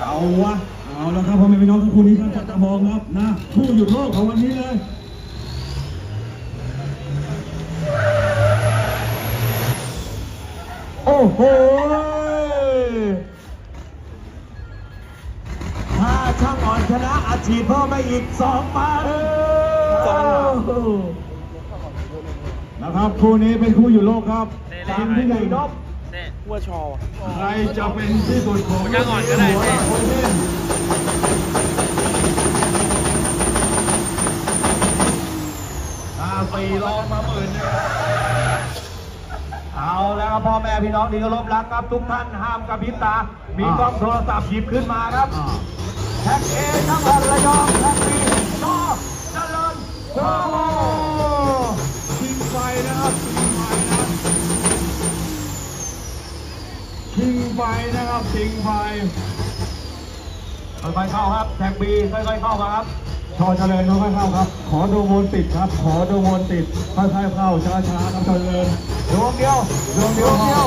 เอาวะ เอาแล้วครับพ่อแม่พี่น้องทุกคนนี้ครับจัตะบองครับนะ ผู้หยุดโลกของวันนี้เลยโอ้โหถ้าช่างอ่อนชนะอาชีพเพิ่มไปอีกสองพันนะครับ คู่นี้เป็นคู่หยุดโลกครับเน่ๆทีมที่หนึ่งนบ เนี่ยวัวชอใครจะเป็นที่สุดของยังอ่อนก็ได้หัวเน่คนเล่นตาปีรองมาหมื่นหนึงเอาแล้วครับพ่อแม่พี่น้องที่เคารพรักครับทุกท่านห้ามกระพริบตา มีกล้องโทรศัพท์หยิบขึ้นมาครับอ่าแท็กเอช่างอ่อนระยองแท็กบีชอเจริญโอ้โชิงไฟนะครับชิงไฟค่อยๆเข้าครับแท็กบีค่อยๆเข้ามาครับชอเจริญค่อยๆเข้าครับ ขอดูวนติดครับ ขอดูวนติดค่อยๆเข้าช้าๆครับเจริญดวงเดียวดวงเดียว